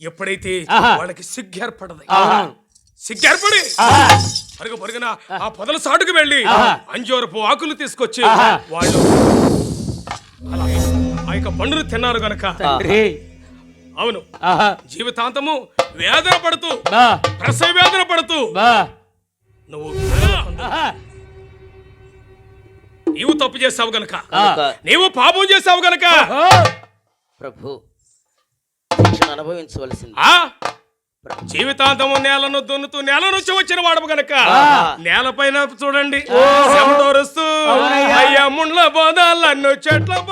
ఎప్పుడైతే. వాళ్ళకి సిగ్గు ఏర్పడదు అవును. సిగ్గు ఏర్పడి ఆహా. పరుగు పరుగున ఆ పొదల సాటుకు వెళ్ళి. అంజూరపు ఆకులు తీసుకొచ్చి. వాళ్ళు అలా ఆ యొక్క పండును తిన్నారు గనక. తండ్రి. అవును. ఆహా. జీవితాంతము వేదన పడుతూ ప్రసవ వేదన పడుతూ నువ్వు నీవు తప్పు చేసావు గనక. నీవు పాపం చేసావు గనక. ప్రభు. అనుభవించవలసింది. ఆ? జీవితాంతము నేలను దున్నుతూ నేల నుంచి వచ్చిన వాడు గనక. నేలపైన చూడండి. అయ్యా ముండ్ల చెట్ల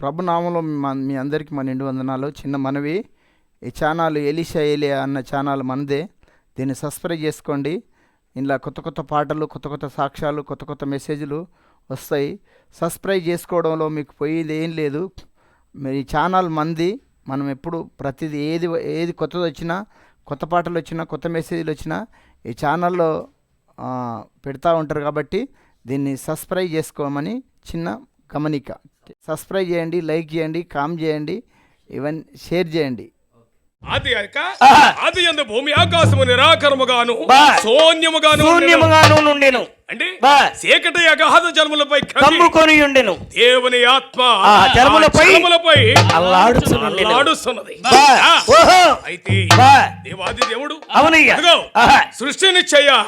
ప్రభునామంలో మన- మీ అందరికీ మన నిండు వందనాలు. చిన్న మనవి ఈ ఛానల్ ఎలిషా ఏలియా అన్న ఛానల్ మనదే. దీన్ని సబ్స్క్రైబ్ చేసుకోండి. ఇలా కొత్త కొత్త పాటలు కొత్త కొత్త సాక్ష్యాలు కొత్త కొత్త మెసేజ్లు వస్తాయి. సబ్స్క్రైబ్ చేసుకోవడంలో మీకు పోయేది ఏం లేదు. మీ ఛానల్ మంది. మనం ఎప్పుడు ప్రతిదీ ఏది ఏది కొత్తది వచ్చినా కొత్త పాటలు వచ్చినా కొత్త మెసేజ్లు వచ్చినా ఈ ఛానల్లో ఆ, పెడతా ఉంటారు కాబట్టి దీన్ని సబ్స్క్రైబ్ చేసుకోమని చిన్న గమనిక సబ్స్క్రైబ్ చేయండి లైక్ చేయండి కామెంట్ చేయండి ఈవెన్ షేర్ చేయండి ఆది ఎందు భూమి ఆకాశము నిరాకరముగాను. శూన్యముగాను ఉండెను. శూన్యముగాను నుండెను అంటే బా. చీకటి అగాధ జలములపై కమ్మి కమ్ముకొని ఉండెను. దేవుని ఆత్మ జలములపై అల్లాడుచునుండెను. అల్లాడుచున్నది. అయితే. దేవాది దేవుడు అవునయ్యా. సృష్టిని చెయ్య.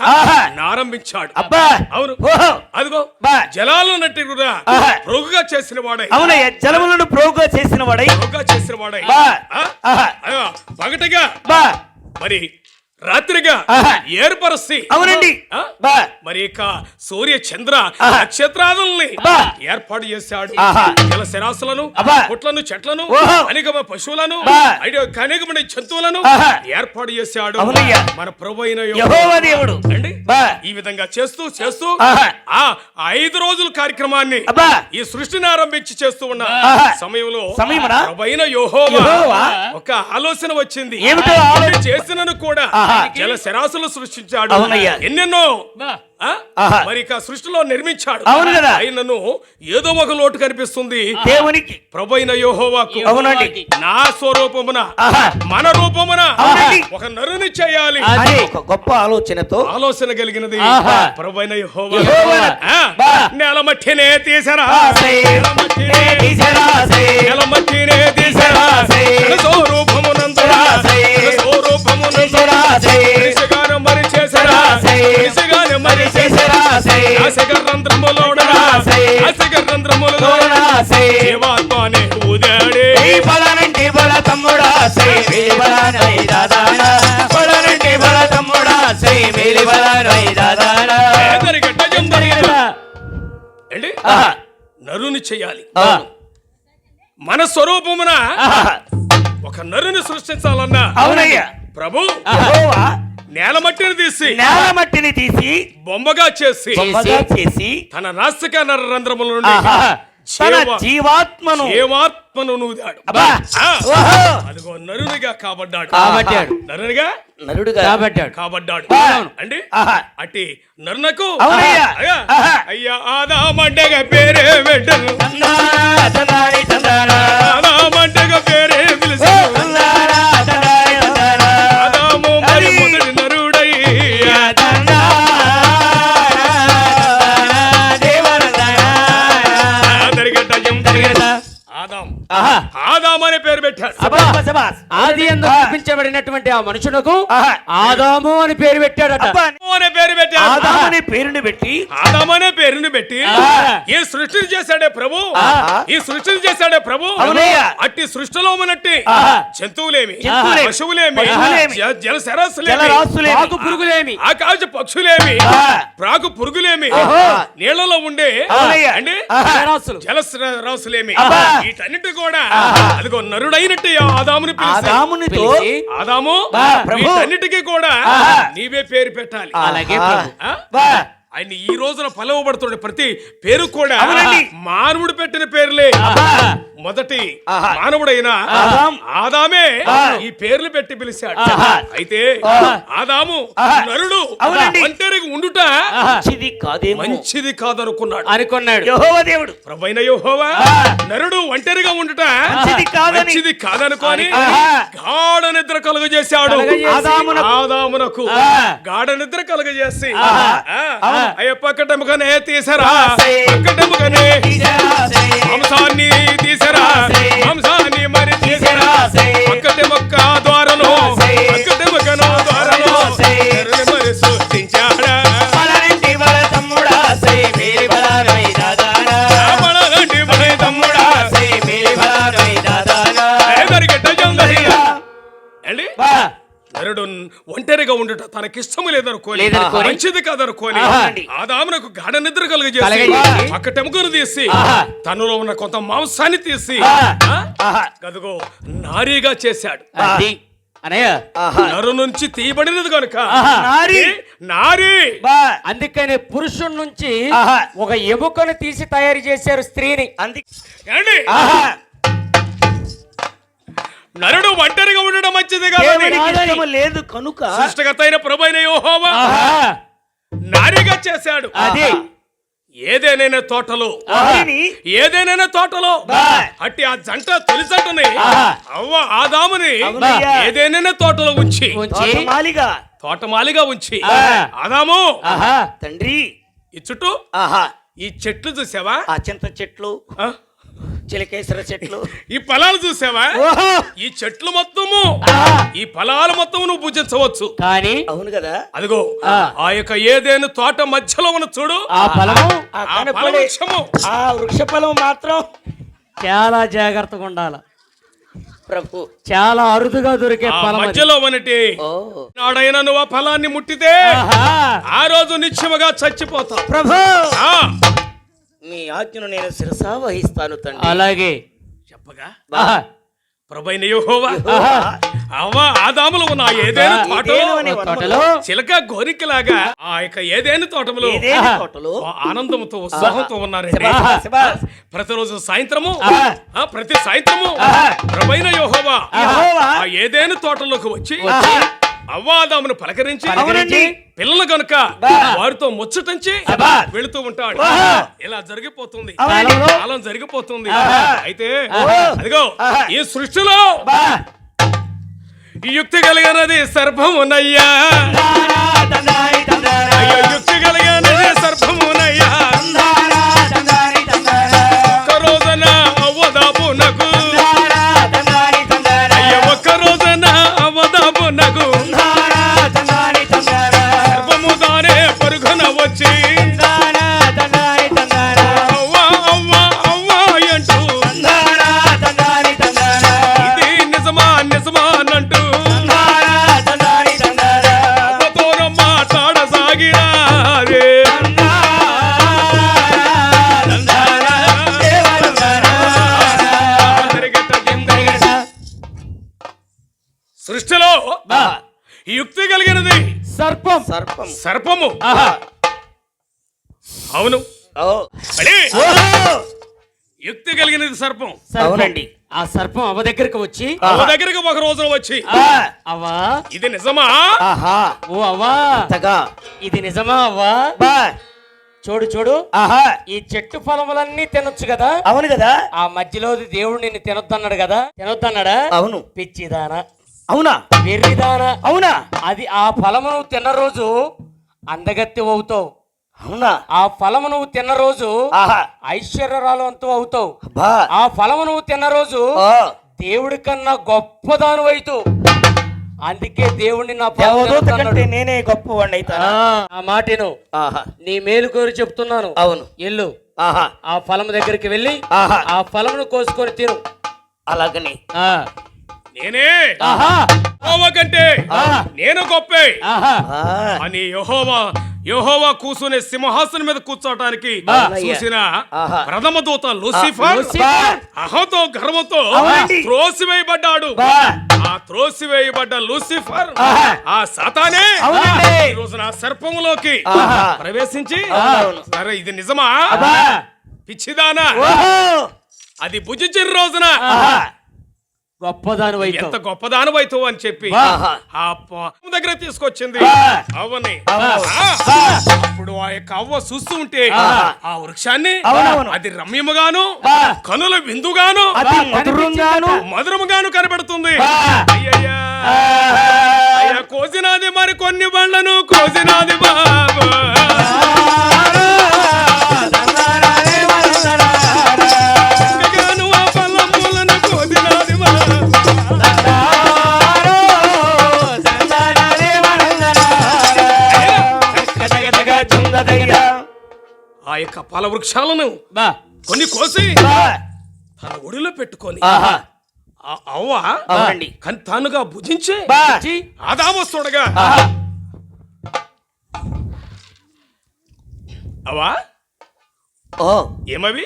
నారంభించాడు. అబ్బా. అవును. అదిగో బా. జలాలు నట్టి కూడా. ప్రోగుగా చేసిన వాడై. అవునయ్యా జలములను ప్రోగుగా చేసిన వాడై. ప్రోగుగా చేసిన వాడై. పగటిగా బా. మరి రాత్రిగా ఆహా. ఏర్పరచి అవునండి మరి ఇక సూర్య చంద్ర. నక్షత్రాలని. ఏర్పాటు చేశాడు. జల శరాశులను అబ్బా. పుట్లను చెట్లను ఓహో. అనేకమ పశువులను అనేకమైన జంతువులను. ఏర్పాటు చేశాడు. మన ప్రభు అయిన దేవుడు అండి ఈ విధంగా చేస్తూ చేస్తూ. ఆ ఐదు రోజుల కార్యక్రమాన్ని. ఈ సృష్టిని ఆరంభించి చేస్తూ ఉన్న. సమయంలో సమయమున యోహోవా ఒక ఆలోచన వచ్చింది చేసినను కూడా. జల శరాశులు సృష్టించాడు. ఎన్నెన్నో. మరి సృష్టిలో నిర్మించాడు. అవును కదా. ఆయనను ఏదో ఒక లోటు కనిపిస్తుంది. దేవునికి. ప్రభైన యోహోవాకు. అవునండి. నా స్వరూపమున. మన రూపమున. ఒక నరుని చేయాలి. అది. ఒక గొప్ప ఆలోచనతో. ఆలోచన కలిగినది. ప్రభైన యెహోవా. నేల మట్టినే తీసరా. నేల మట్టినే తీసెరాసే. నేల మట్టినే తీసరా. తీసెరాసే. మనిషిగాను మరి చేసరా జీవాత్మనే ఊదాడే ఈ బలనంటి బల తమ్ముడా సై మేలి బల నై దాదాన. బలనంటి బల తమ్ముడా సై మేలి బల నై దాదాన పేదరికట్ట. జందరిగట. ఏంటి? ఆహా. నరుని చేయాలి. ఆ. మన స్వరూపమున. ఒక నరుని సృష్టించాలన్నా. అవునయ్యా. ప్రభు యెహోవా నేల మట్టిని తీసి నేల మట్టిని తీసి బొమ్మగా చేసి బొమ్మగా చేసి తన నాసిక నర రంధ్రముల నుండి. తన జీవ- జీవాత్మను జీవాత్మను నూదాడు. అదిగో నరునిగా కాబడ్డాడు కాబట్టాడు. నరునిగా నరుడుగా కాబట్టాడు కాబడ్డాడు. అండి. అట్టి నరునకు. అయ్యా. ఆదామంటగా పేరే తందానా. ఆదామంటగా పేరే ఓ, ఆదాం ఆహా. అనే పేరు పెట్టాడు. ఆది ఎందు. చూపించబడినటువంటి ఆ మనుషునకు ఆహా. ఆదాము అని పేరు పెట్టాడట ఆదాము అనే పేరు పెట్టాడు ఆదాము అనే పేరుని పెట్టి ఆదాం అనే పేరుని పెట్టి. ఈ సృష్టిని చేశాడే ప్రభు. ఈ సృష్టిని చేశాడే ప్రభు. అట్టి సృష్టిలో ఆహా. జంతువులేమి. పశువులేమి జల సరస్సులేమి. ఆకు పురుగులేమి ఆకాశ పక్షులేమి. ప్రాకు పురుగులేమి. నీళ్ళలో ఉండే. జలరాశులు. జల రాసులేమి అబ్బా. వీటన్నిటి కూడా అదిగో నరుడైనట్టు ఆదాముని పిలిచి ఆదామునితో ఆదాము. వీటన్నిటికీ కూడా. నీవే పేరు పెట్టాలి. అలాగే ఆయన ఈ రోజున పిలువబడుతున్న ప్రతి పేరు కూడా. మానవుడు పెట్టిన పేర్లే మొదటి. మానవుడైన ఆదాం. ఆదామే ఈ పేర్లు పెట్టి పిలిచాడు. అయితే ఆదాము నరుడు. ఒంటరిగా ఉండుట మంచిది కాదేమో మంచిది కాదనుకున్నాడు అనుకున్నాడు యెహోవా దేవుడు ప్రభైన యెహోవా నరుడు ఒంటరిగా ఉండుట మంచిది కాదని. మంచిది కాదనుకొని. గాఢ నిద్ర కలుగజేశాడు. ఆదామునకు. గాఢ నిద్ర కలుగజేసి ఆహా. ఆ. అయ్య పక్కటముకనే తీసరా రాసే. మంచిది. ఆదామునకు గాఢ నిద్ర కలుగజేసి కలుగజేసి. పక్క టెముకను తీసి ఆహా. తనలో ఉన్న కొంత మాంసాన్ని తీసి ఆహా. ఆ? ఆహా. గదుగో నారీగా చేశాడు అది అనయ్య నరు నుంచి తీయబడినది కనుక ఆహా. నారి. నారీ బా అందుకని పురుషుడి నుంచి ఆహా. ఒక ఎముకను తీసి తయారు చేశారు స్త్రీని అంది ఏండి ఆహా నరుడు ఒంటరిగా ఉండడం మంచిది ఇష్టము లేదు కనుక సృష్టికర్త అయిన ప్రభైన యెహోవా. నారీగా చేశాడు. అది. ఏదేనైనా తోటలో. ఏదేనైనా తోటలో. అట్టి ఆ జంట తొలి జంటని. అవ్వ ఆదాముని. ఏదేనైనా తోటలో ఉంచి. ఉంచి. మాలిగా తోటమాలిగా ఉంచి. ఆదాము. తండ్రి. ఈ చుట్టూ ఆహా. ఈ చెట్లు చూసావా? ఆ చింత చెట్లు. ఆ? చిలకేశ్వర చెట్లు. ఈ ఫలాలు చూసావా? ఈ చెట్లు మొత్తము. ఈ ఫలాలు మొత్తం నువ్వు భుజించవచ్చు కానీ? అవును కదా. అదిగో ఆ. యొక్క ఏదేను తోట మధ్యలో ఉన్న చూడు. ఆ ఫలము? ఆ వృక్ష ఫలం మాత్రం చాలా జాగ్రత్తగా ఉండాల. ప్రభు. చాలా అరుదుగా దొరికే ఫలం. మధ్యలో వనటి ఓ. నాడైనా నువ్వు ఆ ఫలాన్ని ముట్టితే. ఆ రోజు నిత్యముగా చచ్చిపోతావు. ప్రభు! ఆ, మీ ఆజ్ఞను నేను శిరసా వహిస్తాను తండ్రి. అలాగే. చెప్పగా. ప్రభైన యెహోవా. అవ్వ ఆదాములు ఉన్న ఏదేను తోటలో? చిలక గోరికలాగా ఆ యొక్క ఏదేను తోటములో? ఆనందంతో ఉత్సాహంతో శభాష్. ప్రతిరోజు సాయంత్రము? ప్రతి సాయంత్రము. ప్రభైన యెహోవా. యెహోవా. ఆ ఏదేను తోటలోకి వచ్చి అవ్వాదామును పలకరించి. పిల్లలు గనుక బా. వారితో ముచ్చటించి. వెళుతూ ఉంటాడు. ఇలా జరిగిపోతుంది. కాలం జరిగిపోతుంది. అయితే. అదిగో. ఈ సృష్టిలో యుక్తి కలిగినది. అయ్యో యుక్తి కలిగినది సర్పమునయ్యా సర్పము. ఆహా. అవును. అడే! యుక్తి కలిగినది సర్పం. అవునండి. ఆ సర్పం అవ దగ్గరికి వచ్చి అవ్వ దగ్గరికి ఒక రోజున వచ్చి. బా అవ్వా? ఇది నిజమా? ఆహా. ఓ అవ్వా. అంతగా. ఇది నిజమా అవ్వా? బా. చూడు చూడు. ఆహా. ఈ చెట్టు ఫలములన్నీ తినొచ్చు కదా? అవును కదా. ఆ మధ్యలో దేవుడు నిన్ను తినొద్దన్నాడు కదా? తినొద్దన్నాడా? అవును. పిచ్చిదానా. అవునా? వెర్రిదానా. అవునా? అది ఆ ఫలము తిన్న రోజు అందగత్తి అవుతావు. అవునా? ఆ ఫలము నువ్వు తిన్న రోజు ఆహా. ఐశ్వర్యరాలంతో అవుతావు. ఆ ఫలము నువ్వు తిన్న రోజు దేవుడి కన్నా గొప్పదాను అవుతావు అందుకే దేవుడిని నా ఫలం దేవదూత తినొద్దన్నాడు. కంటే నేనే గొప్పవాడిని అవుతానా? ఆ, మాటను. ఆహా. నీ మేలు కోరి చెప్తున్నాను. అవును. ఎల్లు. ఆహా. ఆ ఫలం దగ్గరికి వెళ్ళి ఆహా. ఆ ఫలమును కోసుకొని తిను. అలాగని. ఆ. నేనే ఆహా యెహోవా కంటే నేను గొప్పే అని యెహోవా యెహోవా కూసునే సింహాసనం మీద కూర్చోటానికి. చూసిన. ప్రథమ దూత లూసిఫర్. అహంతో గర్వంతో. త్రోసివేయబడ్డాడు ఆ త్రోసివేయబడ్డ లూసిఫర్. ఆ సాతానే. ఈ రోజున ఆ సర్పములోకి. ప్రవేశించి. సరే ఇది నిజమా పిచ్చిదానా అది భుజించిన రోజున. గొప్పదాని ఎంత గొప్పదానవైతో అని చెప్పి. ఆ దగ్గర తీసుకొచ్చింది ఆ. అవని. అప్పుడు ఆ యొక్క అవ్వ చూస్తూ ఉంటే. ఆ వృక్షాన్ని. అది రమ్యముగాను. కనుల విందుగాను మధురముగాను కనబడుతుంది. అయ్యయ్యా కోసినాది మరి కొన్ని బండ్లను కోసినాది బాబు ఆ యొక్క ఫల వృక్షాలను బా కొన్ని కోసి తన ఒడిలో పెట్టుకొని అవ్వ. కన్ తానుగా భుజించి. ఆదామస్తుడగా. అవా ఏమవి?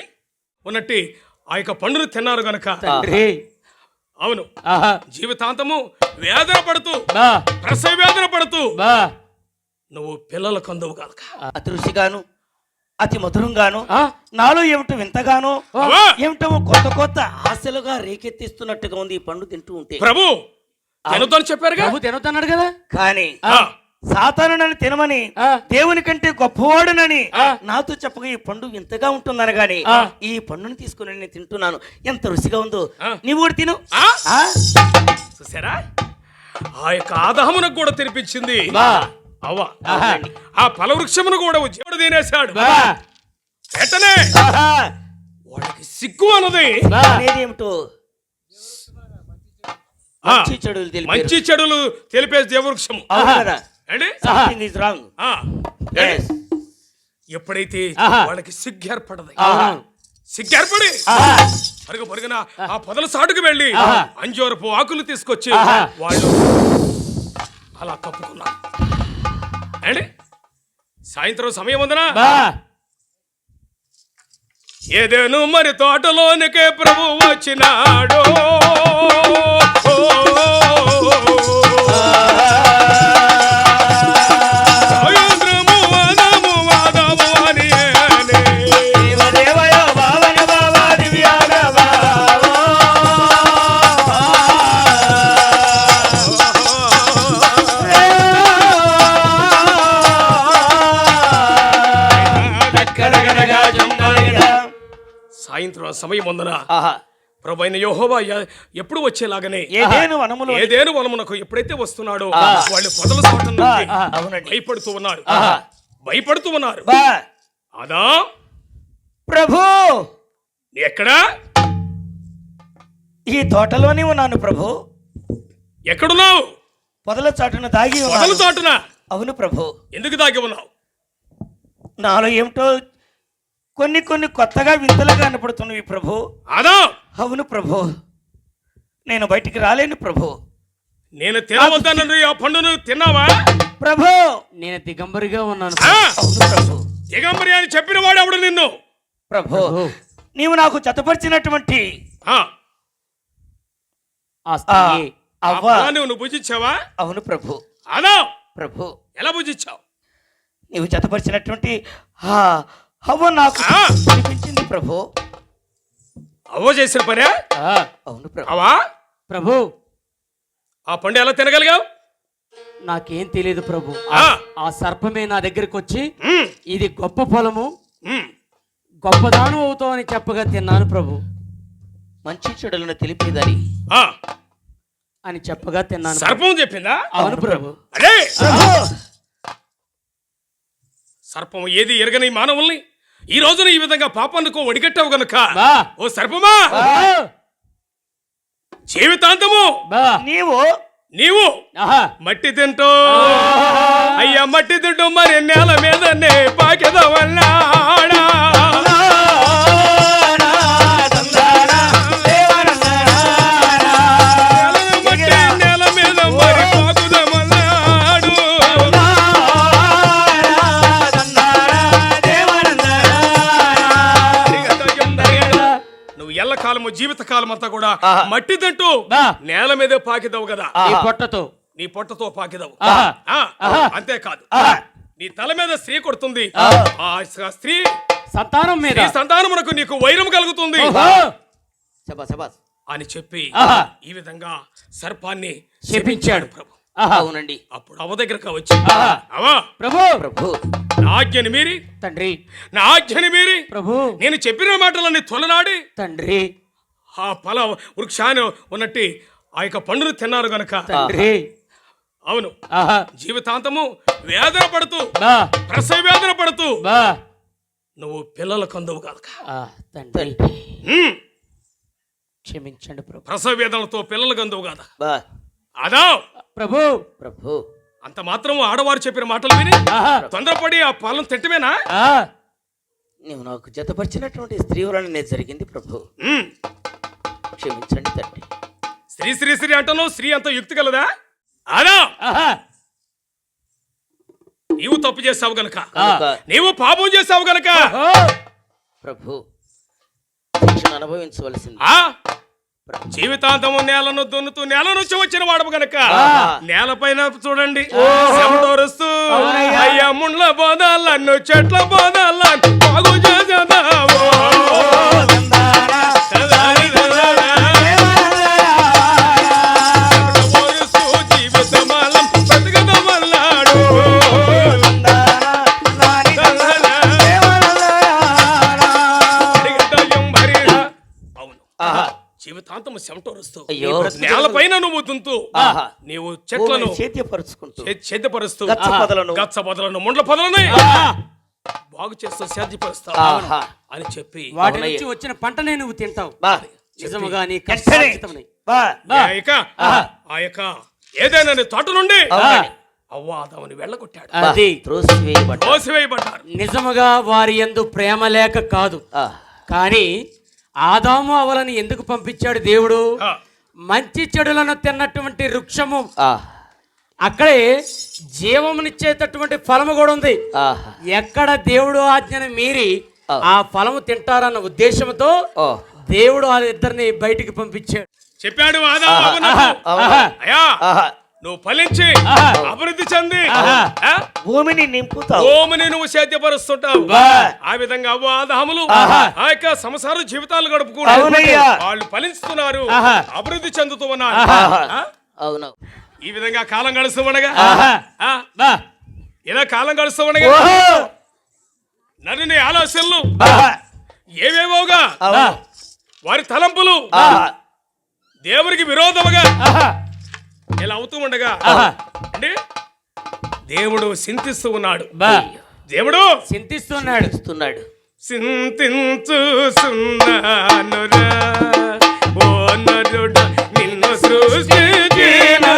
ఉన్నట్టి ఆ యొక్క పండును తిన్నారు గనక. అవును. ఆహా. జీవితాంతము వేదన పడుతూ ప్రసవ వేదన పడుతూ నువ్వు పిల్లల కందువు గనక అతి రుచిగాను అతి మధురంగాను? నాలో ఏమిటో వింతగాను ఏమిటో కొత్త కొత్త ఆశలుగా రేకెత్తిస్తున్నట్టుగా ఉంది ఈ పండు తింటూ ఉంటే ప్రభు తినొద్దని చెప్పారుగా ప్రభు తినొద్దన్నాడు కదా కానీ ఆ, సాతాను నన్ను తినమని ఆ. దేవుని కంటే గొప్పవాడునని ఆ. నాతో చెప్పగా ఈ పండు వింతగా ఉంటుందని గాని. ఈ పండుని తీసుకుని నేను తింటున్నాను ఎంత రుచిగా ఉందో. నీవు కూడా తిను ఆ? ఆ? చూసారా ఆ యొక్క ఆదామునకు కూడా తినిపించింది అవ్వ. ఆహా. ఆ ఫల వృక్షమును కూడా దేవుడు తినేశాడు. వాడికి సిగ్గు అన్నది. ఏమిటో మంచి చెడులు తెలిపారు. మంచి చెడులు తెలిపే దేవవృక్షము? ఎప్పుడైతే. వాళ్ళకి సిగ్గు ఏర్పడదు. ఆహా. సిగ్గు ఏర్పడి? పరుగు పరుగున ఆ పొదల సాటుకు వెళ్ళి. అంజూరపు ఆకులు తీసుకొచ్చి. వాళ్ళు అలా కప్పుకున్నారు. అండి సాయంత్రం సమయం ఉందనా? ఏదేను మరి తోటలోనికే ప్రభు వచ్చినాడు? సమయం ఉందన ఆహా. ప్రభు అయిన యెహోవా ఎ- ఎప్పుడు వచ్చేలాగనే ఏదేను వనములో ఏదేను వనమునకు ఎప్పుడైతే వస్తున్నాడో. వాళ్ళు పొదల భయపడుతూ ఉన్నారు. భయపడుతూ ఉన్నారు. అదా ప్రభు! నీ ఎక్కడా? ఈ తోటలోనే ఉన్నాను ప్రభు. ఎక్కడున్నావు? పొదల చాటున దాగి పొదల చాటున? అవును ప్రభు. ఎందుకు దాగి ఉన్నావు? నాలో ఏమిటో కొన్ని కొన్ని కొత్తగా వింతలుగా కనపడుతున్నవి ప్రభు. అదా! అవును ప్రభు. నేను బయటికి రాలేను ప్రభు. నేను ఆ పండును తిన్నావా? ప్రభు! నేను దిగంబరిగా ఉన్నాను ఆ? అవును ప్రభు. దిగంబరి అని చెప్పిన వాడు అప్పుడు నిన్ను? ప్రభు. నీవు నాకు జతపరిచినటువంటి ఆ, ఆ ఆ స్త్రీ ఆ అవ్వ. ఫలాన్ని నువ్వు భుజించావా? అవును ప్రభు. అదా! ప్రభు. ఎలా భుజించావు? నీవు జతపరిచినటువంటి ఆ అవ్వ నాకు. అనిపించింది ప్రభు. అవ్వ చేసిన పనే? అవును ప్రభు. అవా ప్రభు. ఆ పండు ఎలా తినగలిగావు? నాకేం తెలియదు ప్రభు. ఆ. సర్పమే నా దగ్గరికి వచ్చి ఇది గొప్ప ఫలము ఉమ్. గొప్పదాను అవుతావు అని చెప్పగా తిన్నాను ప్రభు. మంచి చెడులను తెలిపేదని. ఆ, అని చెప్పగా తిన్నాను సర్పం చెప్పిందా? అవును ప్రభు. అదే. ప్రభు. సర్పం ఏది ఎరగని మానవుల్ని? ఈ రోజున ఈ విధంగా పాపానికి ఒడిగట్టావు గనుక. ఓ సర్పమా. జీవితాంతము. నీవు? నీవు. మట్టి తింటూ. అయ్యా మట్టి తింటూ మరి నేల మీదనే పాకెదవల్లాడా అంతా కూడా. మట్టి తింటూ. నేల మీదే పాకిదవు కదా. ఈ పొట్టతో. నీ పొట్టతో పాకిదవు. అంతేకాదు. నీ తల మీద స్త్రీ కొడుతుంది. ఆ. స్త్రీ సంతానం మీద. ఈ సంతానమునకు నీకు వైరం కలుగుతుంది. ఓహో. శబాస్ శబాస్. అని చెప్పి. ఈ విధంగా సర్పాన్ని శపించాడు. ప్రభు. అవునండి. అప్పుడు అవ దగ్గరకు వచ్చి. అవా. ప్రభు. ప్రభు. నా ఆజ్ఞని మీరి. తండ్రి. నా ఆజ్ఞని మీరి. ప్రభు. నేను చెప్పిన మాటలన్నీ తొలనాడి. తండ్రి. ఆ ఫల వృక్షాన్ని ఉన్నట్టి ఆ యొక్క పండును తిన్నారు గనక. తండ్రి. అవును. ఆహా. జీవితాంతము వేదన పడుతూ ప్రసవ వేదన పడుతూ బా. నువ్వు పిల్లల కందువు కాదక ఆ, తండ్రి. క్షమించండి ప్రభు. ప్రసవ వేదనలతో పిల్లల కందువు కాద బా. అదా. ప్రభు. ప్రభు. అంత మాత్రం ఆడవారు చెప్పిన మాటలు విని ఆహా. తొందరపడి ఆ పాలన తింటమేనా? ఆ, నీవు నాకు జతపరిచినటువంటి స్త్రీ వలన జరిగింది ప్రభు. క్షమించండి తండ్రి. స్త్రీ స్త్రీ స్త్రీ అంటాను స్త్రీ అంత యుక్తి కలదా? అదా ఆహా! నీవు తప్పు చేసావు గనక. నీవు పాపం చేసావు గనక. ప్రభు శిక్షణ అనుభవించవలసింది. ఆ? జీవితాంతము నేలను దున్నుతూ నేల నుంచి వచ్చిన వాడు గనక. నేలపైన చూడండి. అయ్యా ముండ్ల బోదాలను చెట్ల బోదాలను బాగు చేసేదావో. జీవితాంతము చెమటోరుస్తూ అయ్యో. నేలపైన నువ్వు దుంతూ. ఆహా. నీవు చెట్లను సేద్యపరుచుకుంటూ సేద్యపరుస్తూ గచ్చ పొదలను. గచ్చ పొదలను ముండ్ల పొదలని. బాగు చేస్తూ సేద్యపరుస్తావు అని చెప్పి. వాటి. నుంచి వచ్చిన పంటనే నువ్వు తింటావు. బా. నిజముగా నీ బా. ఆ యొక్క ఆ యొక్క ఏదైనా నీ తోట నుండి. అవ్వాదముని వెళ్ళగొట్టాడు. అది నిజముగా వారి యందు ప్రేమ లేక కాదు. కానీ ఆదాము అవలని ఎందుకు పంపించాడు దేవుడు? మంచి చెడులను తిన్నటువంటి వృక్షము. అక్కడే జీవమునిచ్చేటటువంటి ఫలము కూడా ఉంది. ఆహా ఎక్కడ దేవుడు ఆజ్ఞను మీరి ఆ. ఫలము తింటారన్న ఉద్దేశంతో దేవుడు ఆ ఇద్దరిని బయటికి పంపించాడు. చెప్పాడు నువ్వు ఫలించి అభివృద్ధి చెంది ఆ, భూమిని నింపుతావు భూమిని నువ్వు సేద్యపరుస్తుంటావు. ఆ విధంగా అవ్వ ఆదాములు ఆహా. ఆ యొక్క సంసార జీవితాలు గడుపుకుంటారు అవునయ్యా. వాళ్ళు ఫలిస్తున్నారు. అభివృద్ధి చెందుతూ ఉన్నారు? అవును ఈ విధంగా కాలం గడుస్తూ ఉండగా. ఇలా కాలం గడుస్తూ ఉండగా నన్ను నీ ఆలోచనలు. ఏవేవోగా వారి తలంపులు. దేవునికి విరోధముగా. ఇలా అవుతూ ఉండగా. అంటే దేవుడు చింతిస్తూ ఉన్నాడు బా. దేవుడు చింతిస్తున్నాడు. ఇస్తున్నాడు చింతించుచున్నానురా. ఓ నరుడా నిన్ను సృష్టించినందుకు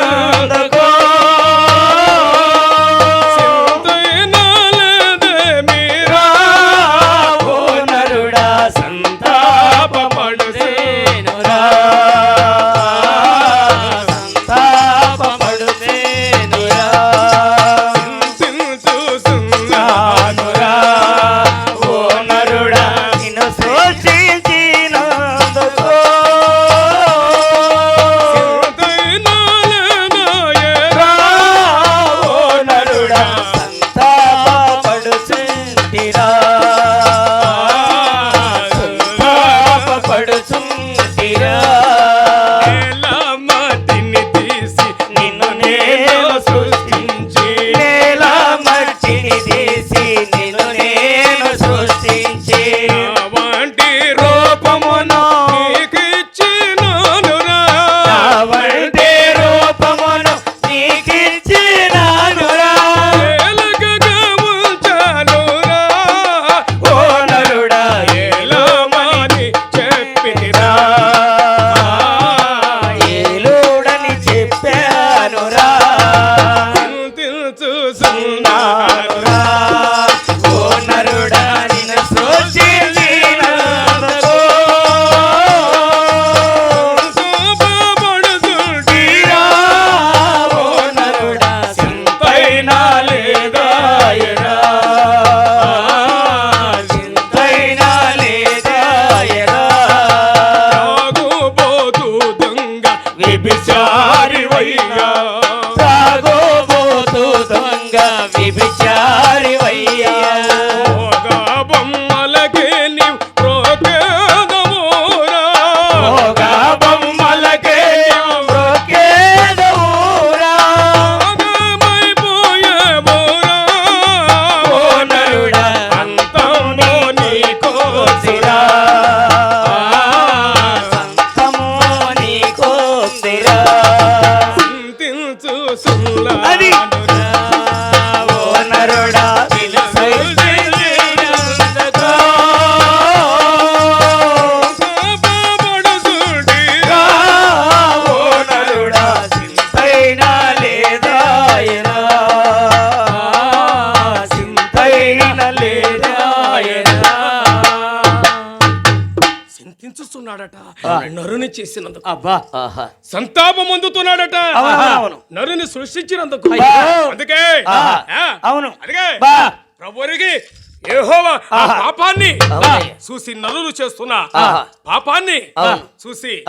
యుద్ధమే చేసినందుకు. అబ్బా సంతాపం అందుతున్నాడట. నరుని సృష్టించినందుకు. అందుకే. అవును. అందుకే ప్రభువునికి పాపాన్ని చూసి నలు చేస్తున్నా. పాపాన్ని చూసి